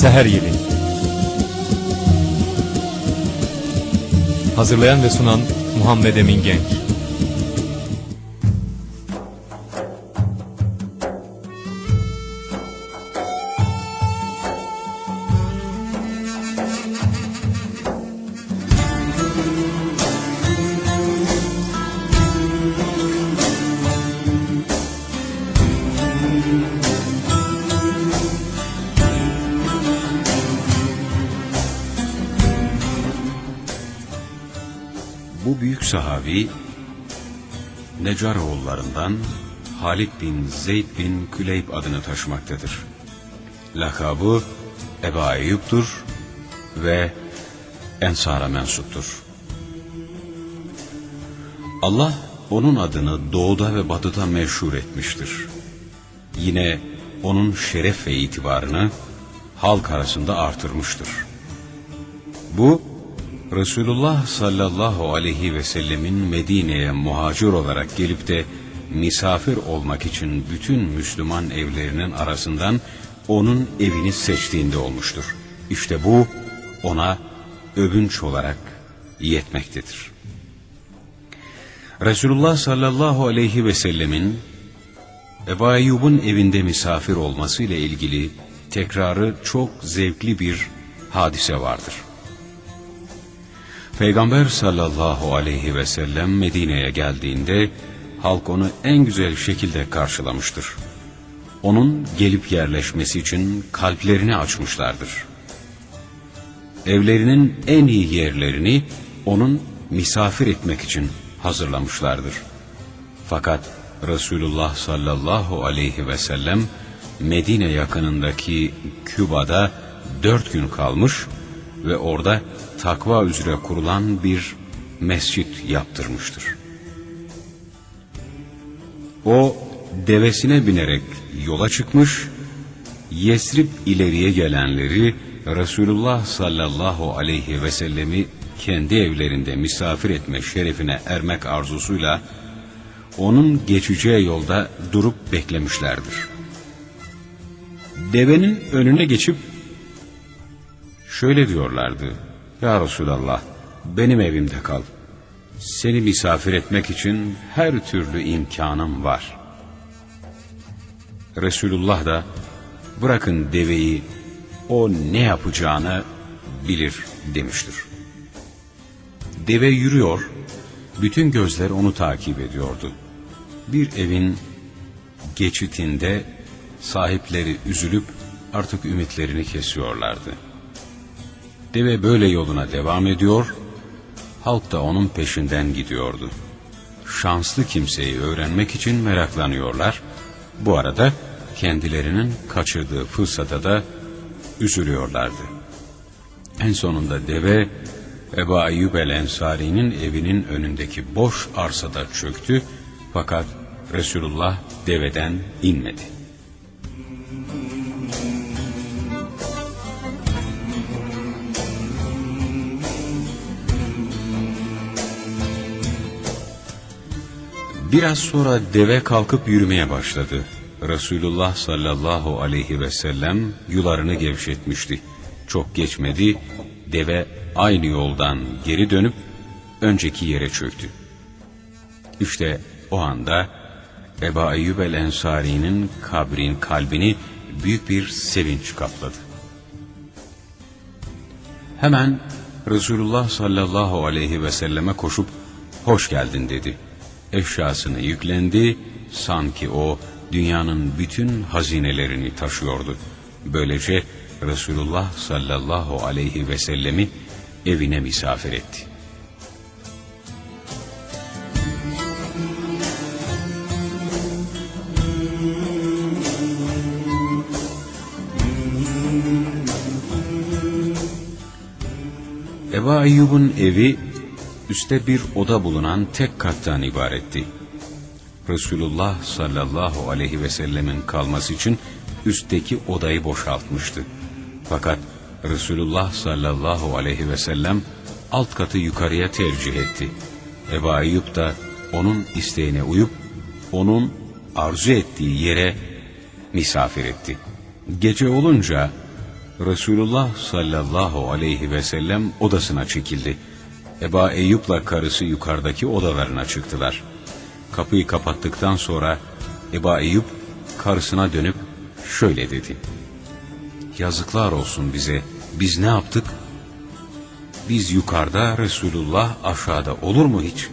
Seher Yeli. Hazırlayan ve sunan Muhammed Emin Genç Bu büyük sahabi Necaroğullarından Halid bin Zeyd bin Küleyb adını taşımaktadır. Lakabı Eba Eyyub'dur ve Ensar'a mensuptur. Allah onun adını doğuda ve batıda meşhur etmiştir. Yine onun şeref ve itibarını halk arasında artırmıştır. Bu Resulullah sallallahu aleyhi ve sellemin Medine'ye muhacir olarak gelip de misafir olmak için bütün Müslüman evlerinin arasından onun evini seçtiğinde olmuştur. İşte bu ona övünç olarak yetmektedir. Resulullah sallallahu aleyhi ve sellemin Ebu Eyyub'un evinde misafir olması ile ilgili tekrarı çok zevkli bir hadise vardır. Peygamber sallallahu aleyhi ve sellem Medine'ye geldiğinde halk onu en güzel şekilde karşılamıştır. Onun gelip yerleşmesi için kalplerini açmışlardır. Evlerinin en iyi yerlerini onun misafir etmek için hazırlamışlardır. Fakat Resulullah sallallahu aleyhi ve sellem Medine yakınındaki Küba'da dört gün kalmış ve orada takva üzere kurulan bir mescit yaptırmıştır. O devesine binerek yola çıkmış, Yesrib ileriye gelenleri Resulullah sallallahu aleyhi ve sellemi kendi evlerinde misafir etme şerefine ermek arzusuyla onun geçeceği yolda durup beklemişlerdir. Devenin önüne geçip şöyle diyorlardı. Ya Resulallah benim evimde kal. Seni misafir etmek için her türlü imkanım var. Resulullah da bırakın deveyi o ne yapacağını bilir demiştir. Deve yürüyor, bütün gözler onu takip ediyordu. Bir evin geçitinde sahipleri üzülüp artık ümitlerini kesiyorlardı. Deve böyle yoluna devam ediyor, halk da onun peşinden gidiyordu. Şanslı kimseyi öğrenmek için meraklanıyorlar. Bu arada kendilerinin kaçırdığı fırsata da üzülüyorlardı. En sonunda deve Ebu Ayyub el Ensari'nin evinin önündeki boş arsada çöktü fakat Resulullah deveden inmedi. Biraz sonra deve kalkıp yürümeye başladı. Resulullah sallallahu aleyhi ve sellem yularını gevşetmişti. Çok geçmedi, deve aynı yoldan geri dönüp önceki yere çöktü. İşte o anda Eba Eyyub el Ensari'nin kabrin kalbini büyük bir sevinç kapladı. Hemen Resulullah sallallahu aleyhi ve selleme koşup hoş geldin dedi. Eşyasını yüklendi, sanki o dünyanın bütün hazinelerini taşıyordu. Böylece Resulullah sallallahu aleyhi ve sellemi evine misafir etti. Eba Eyyub'un evi üstte bir oda bulunan tek kattan ibaretti. Resulullah sallallahu aleyhi ve sellemin kalması için üstteki odayı boşaltmıştı. Fakat Resulullah sallallahu aleyhi ve sellem alt katı yukarıya tercih etti. Ebu Ayyub da onun isteğine uyup onun arzu ettiği yere misafir etti. Gece olunca Resulullah sallallahu aleyhi ve sellem odasına çekildi. Eba Eyyub'la karısı yukarıdaki odalarına çıktılar. Kapıyı kapattıktan sonra Eba Eyyub karısına dönüp şöyle dedi. Yazıklar olsun bize. Biz ne yaptık? Biz yukarıda, Resulullah aşağıda olur mu hiç?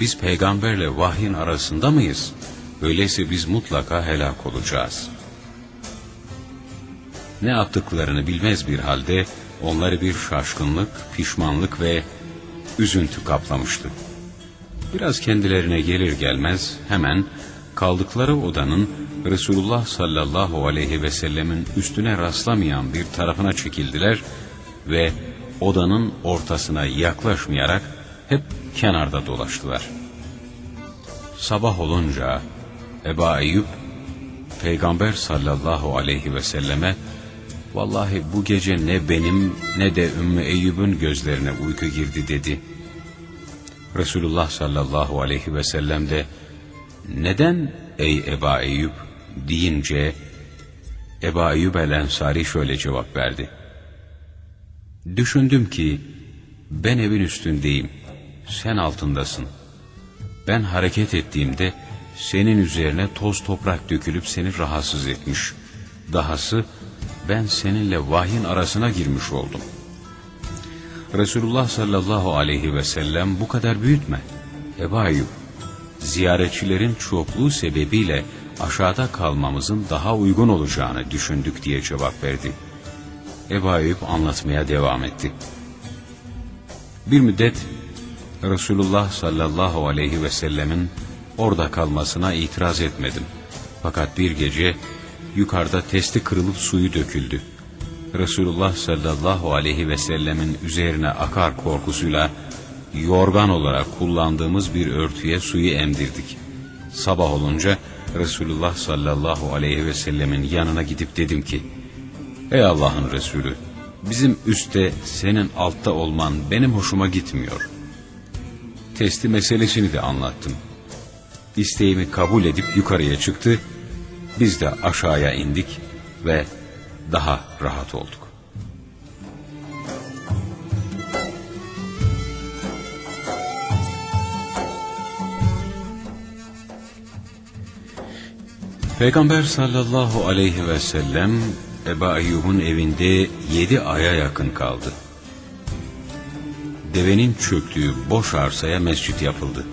Biz peygamberle vahyin arasında mıyız? Öyleyse biz mutlaka helak olacağız. Ne yaptıklarını bilmez bir halde onları bir şaşkınlık, pişmanlık ve üzüntü kaplamıştı. Biraz kendilerine gelir gelmez hemen kaldıkları odanın Resulullah sallallahu aleyhi ve sellemin üstüne rastlamayan bir tarafına çekildiler ve odanın ortasına yaklaşmayarak hep kenarda dolaştılar. Sabah olunca Eba Eyyub Peygamber sallallahu aleyhi ve selleme Vallahi bu gece ne benim ne de Ümmü Eyyub'un gözlerine uyku girdi dedi. Resulullah sallallahu aleyhi ve sellem de neden ey Eba Eyyub deyince Eba Eyyub el Ensari şöyle cevap verdi. Düşündüm ki ben evin üstündeyim, sen altındasın. Ben hareket ettiğimde senin üzerine toz toprak dökülüp seni rahatsız etmiş. Dahası ben seninle vahyin arasına girmiş oldum. Resulullah sallallahu aleyhi ve sellem bu kadar büyütme. Ebu Ayyub, ziyaretçilerin çokluğu sebebiyle aşağıda kalmamızın daha uygun olacağını düşündük diye cevap verdi. Ebu Ayyub anlatmaya devam etti. Bir müddet Resulullah sallallahu aleyhi ve sellemin orada kalmasına itiraz etmedim. Fakat bir gece yukarıda testi kırılıp suyu döküldü. Resulullah sallallahu aleyhi ve sellemin üzerine akar korkusuyla yorgan olarak kullandığımız bir örtüye suyu emdirdik. Sabah olunca Resulullah sallallahu aleyhi ve sellemin yanına gidip dedim ki, Ey Allah'ın Resulü, bizim üstte senin altta olman benim hoşuma gitmiyor. Testi meselesini de anlattım. İsteğimi kabul edip yukarıya çıktı, biz de aşağıya indik ve daha rahat olduk. Peygamber sallallahu aleyhi ve sellem Ebu Ayyub'un evinde yedi aya yakın kaldı. Devenin çöktüğü boş arsaya mescit yapıldı.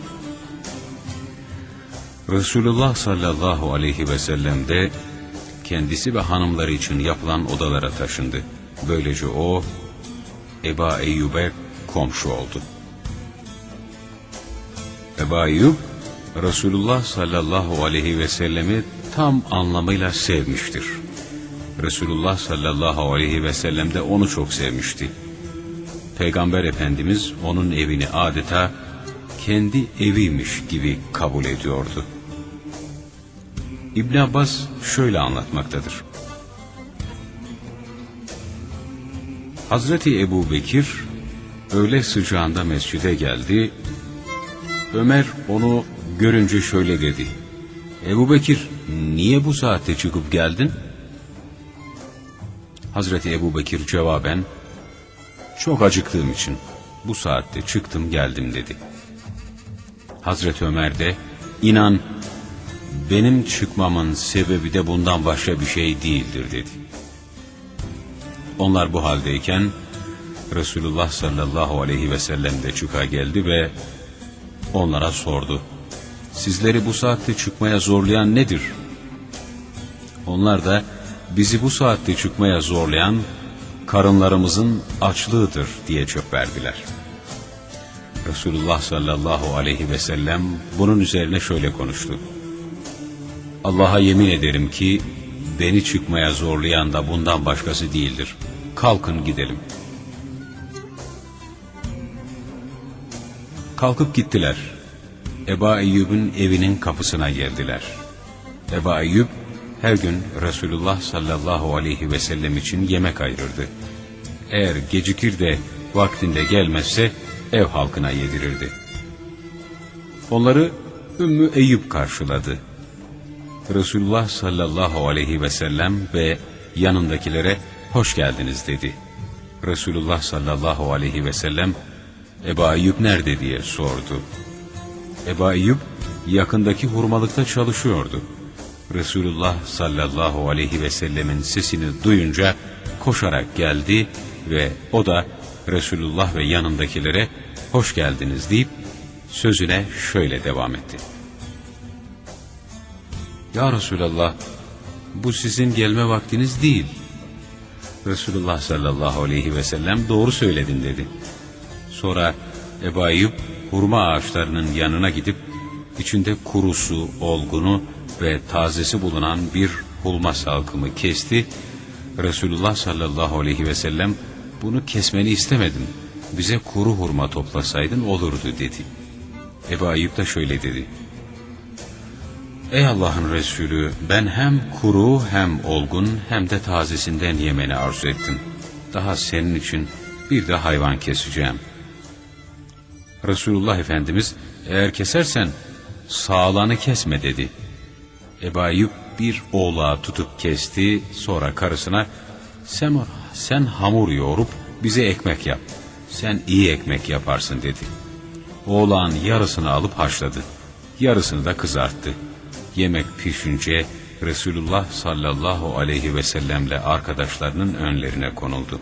Resulullah sallallahu aleyhi ve sellem de kendisi ve hanımları için yapılan odalara taşındı. Böylece o Eba Eyyub'e komşu oldu. Eba Eyyub Resulullah sallallahu aleyhi ve sellemi tam anlamıyla sevmiştir. Resulullah sallallahu aleyhi ve sellem de onu çok sevmişti. Peygamber Efendimiz onun evini adeta kendi eviymiş gibi kabul ediyordu. İbn Abbas şöyle anlatmaktadır. Hazreti Ebu Bekir öğle sıcağında mescide geldi. Ömer onu görünce şöyle dedi. Ebu Bekir niye bu saatte çıkıp geldin? Hazreti Ebu Bekir cevaben çok acıktığım için bu saatte çıktım geldim dedi. Hazreti Ömer de inan benim çıkmamın sebebi de bundan başka bir şey değildir dedi. Onlar bu haldeyken Resulullah sallallahu aleyhi ve sellem de çıka geldi ve onlara sordu. Sizleri bu saatte çıkmaya zorlayan nedir? Onlar da bizi bu saatte çıkmaya zorlayan karınlarımızın açlığıdır diye cevap verdiler. Resulullah sallallahu aleyhi ve sellem bunun üzerine şöyle konuştu. Allah'a yemin ederim ki beni çıkmaya zorlayan da bundan başkası değildir. Kalkın gidelim. Kalkıp gittiler. Eba Eyyub'un evinin kapısına geldiler. Eba Eyyub her gün Resulullah sallallahu aleyhi ve sellem için yemek ayırırdı. Eğer gecikir de vaktinde gelmezse ev halkına yedirirdi. Onları Ümmü Eyyub karşıladı. Resulullah sallallahu aleyhi ve sellem ve yanındakilere hoş geldiniz dedi. Resulullah sallallahu aleyhi ve sellem Ebu Ayyub nerede diye sordu. Ebu Ayyub yakındaki hurmalıkta çalışıyordu. Resulullah sallallahu aleyhi ve sellemin sesini duyunca koşarak geldi ve o da Resulullah ve yanındakilere hoş geldiniz deyip sözüne şöyle devam etti. Ya Resulallah bu sizin gelme vaktiniz değil. Resulullah sallallahu aleyhi ve sellem doğru söyledin dedi. Sonra Ebu Ayyub hurma ağaçlarının yanına gidip içinde kurusu, olgunu ve tazesi bulunan bir hurma salkımı kesti. Resulullah sallallahu aleyhi ve sellem bunu kesmeni istemedim. Bize kuru hurma toplasaydın olurdu dedi. Ebu Ayyub da şöyle dedi. Ey Allah'ın Resulü ben hem kuru hem olgun hem de tazesinden yemeni arzu ettim. Daha senin için bir de hayvan keseceğim. Resulullah Efendimiz eğer kesersen sağlanı kesme dedi. Ebu Ayyub bir oğlağı tutup kesti sonra karısına sen, sen hamur yoğurup bize ekmek yap. Sen iyi ekmek yaparsın dedi. Oğlağın yarısını alıp haşladı. Yarısını da kızarttı. Yemek pişince Resulullah sallallahu aleyhi ve sellemle arkadaşlarının önlerine konuldu.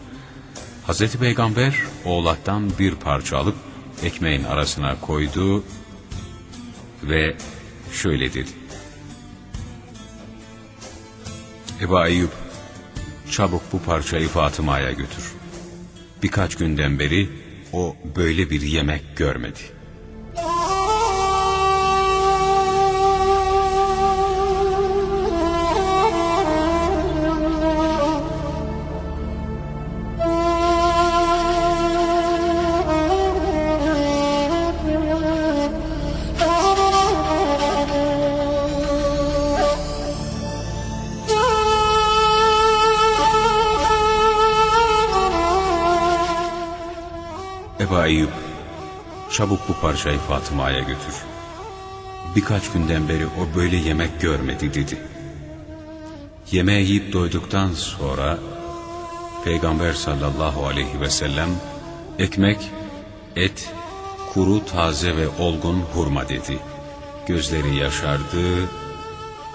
Hazreti Peygamber oğlaktan bir parça alıp ekmeğin arasına koydu ve şöyle dedi. Ebu Ayyub çabuk bu parçayı Fatıma'ya götür. Birkaç günden beri o böyle bir yemek görmedi. Ayyub çabuk bu parçayı Fatıma'ya götür. Birkaç günden beri o böyle yemek görmedi dedi. Yemeği yiyip doyduktan sonra Peygamber sallallahu aleyhi ve sellem ekmek, et, kuru, taze ve olgun hurma dedi. Gözleri yaşardı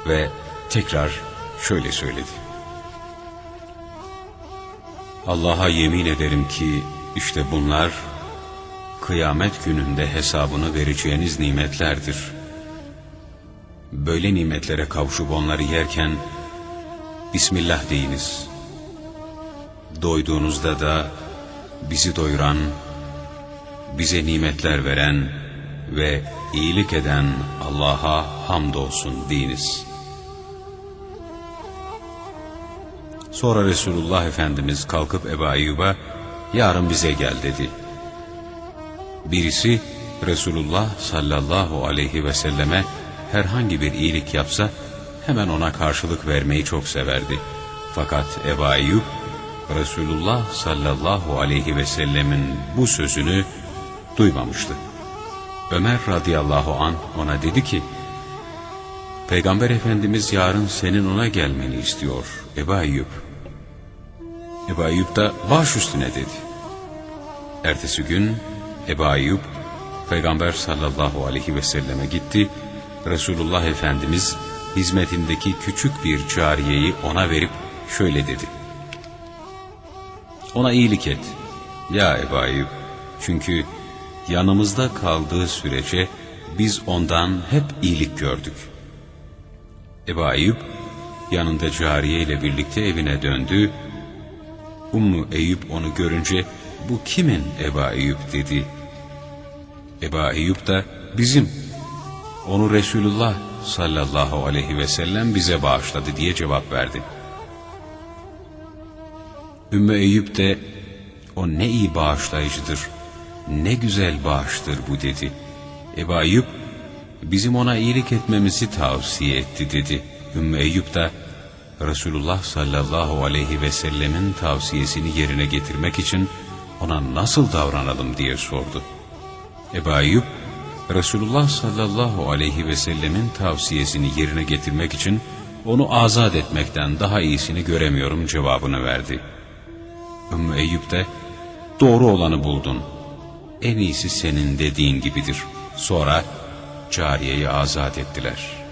ve tekrar şöyle söyledi. Allah'a yemin ederim ki işte bunlar kıyamet gününde hesabını vereceğiniz nimetlerdir. Böyle nimetlere kavuşup onları yerken Bismillah deyiniz. Doyduğunuzda da bizi doyuran, bize nimetler veren ve iyilik eden Allah'a hamdolsun deyiniz. Sonra Resulullah Efendimiz kalkıp Ebu Ayyub'a yarın bize gel dedi. Birisi Resulullah sallallahu aleyhi ve selleme herhangi bir iyilik yapsa hemen ona karşılık vermeyi çok severdi. Fakat Ebu Ayyub Resulullah sallallahu aleyhi ve sellemin bu sözünü duymamıştı. Ömer radıyallahu an ona dedi ki, Peygamber Efendimiz yarın senin ona gelmeni istiyor Ebu Ayyub. Ebu Ayyub da baş üstüne dedi. Ertesi gün Ebu Ayyub Peygamber sallallahu aleyhi ve selleme gitti. Resulullah Efendimiz hizmetindeki küçük bir cariyeyi ona verip şöyle dedi. Ona iyilik et. Ya Ebu Ayyub. Çünkü yanımızda kaldığı sürece biz ondan hep iyilik gördük. Ebu Ayyub yanında cariye ile birlikte evine döndü. Ummu Eyüp onu görünce bu kimin Ebu Eyyub dedi. Ebu Eyyub da bizim. Onu Resulullah sallallahu aleyhi ve sellem bize bağışladı diye cevap verdi. Ümmü Eyüp de o ne iyi bağışlayıcıdır, ne güzel bağıştır bu dedi. Ebu Eyyub bizim ona iyilik etmemizi tavsiye etti dedi. Ümmü Eyüp de Resulullah sallallahu aleyhi ve sellemin tavsiyesini yerine getirmek için ona nasıl davranalım diye sordu. Ebu Ayyub, Resulullah sallallahu aleyhi ve sellemin tavsiyesini yerine getirmek için onu azat etmekten daha iyisini göremiyorum cevabını verdi. Ümmü Eyüp de doğru olanı buldun. En iyisi senin dediğin gibidir. Sonra cariyeyi azat ettiler.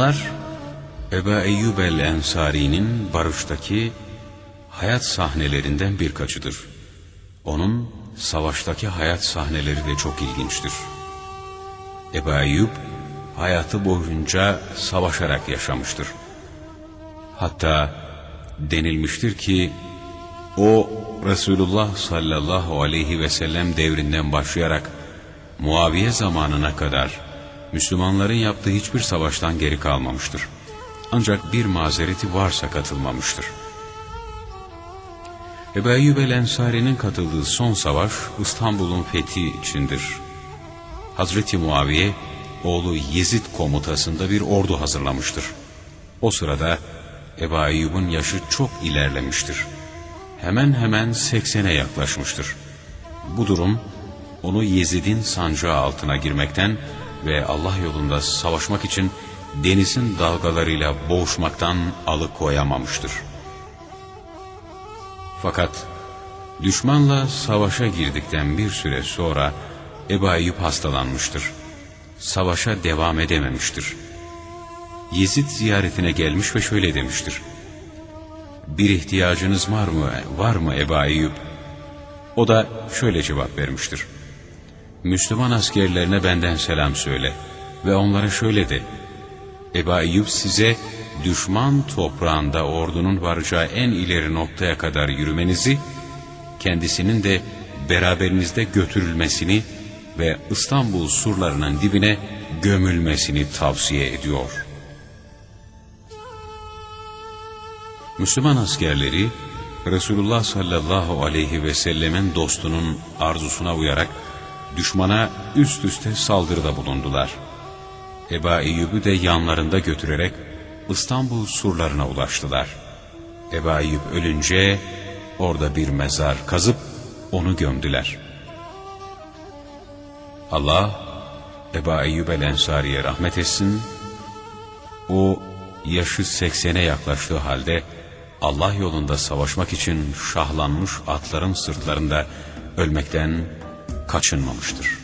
Bunlar Eba Eyyub el-Ensari'nin barıştaki hayat sahnelerinden birkaçıdır. Onun savaştaki hayat sahneleri de çok ilginçtir. Eba Eyyub hayatı boyunca savaşarak yaşamıştır. Hatta denilmiştir ki o Resulullah sallallahu aleyhi ve sellem devrinden başlayarak Muaviye zamanına kadar Müslümanların yaptığı hiçbir savaştan geri kalmamıştır. Ancak bir mazereti varsa katılmamıştır. Ebu Eyyub katıldığı son savaş İstanbul'un fethi içindir. Hazreti Muaviye oğlu Yezid komutasında bir ordu hazırlamıştır. O sırada Ebu yaşı çok ilerlemiştir. Hemen hemen 80'e yaklaşmıştır. Bu durum onu Yezid'in sancağı altına girmekten ve Allah yolunda savaşmak için denizin dalgalarıyla boğuşmaktan alıkoyamamıştır. Fakat düşmanla savaşa girdikten bir süre sonra Ebu Eyyub hastalanmıştır. Savaşa devam edememiştir. Yezid ziyaretine gelmiş ve şöyle demiştir. Bir ihtiyacınız var mı, var mı Ebu Eyyub? O da şöyle cevap vermiştir. Müslüman askerlerine benden selam söyle ve onlara şöyle de. Eba Eyyub size düşman toprağında ordunun varacağı en ileri noktaya kadar yürümenizi, kendisinin de beraberinizde götürülmesini ve İstanbul surlarının dibine gömülmesini tavsiye ediyor. Müslüman askerleri Resulullah sallallahu aleyhi ve sellemin dostunun arzusuna uyarak düşmana üst üste saldırıda bulundular. Eba Eyyub'u de yanlarında götürerek İstanbul surlarına ulaştılar. Eba Eyyub ölünce orada bir mezar kazıp onu gömdüler. Allah Eba Eyyub el-Ensari'ye rahmet etsin. O yaşı seksene yaklaştığı halde Allah yolunda savaşmak için şahlanmış atların sırtlarında ölmekten kaçınmamıştır.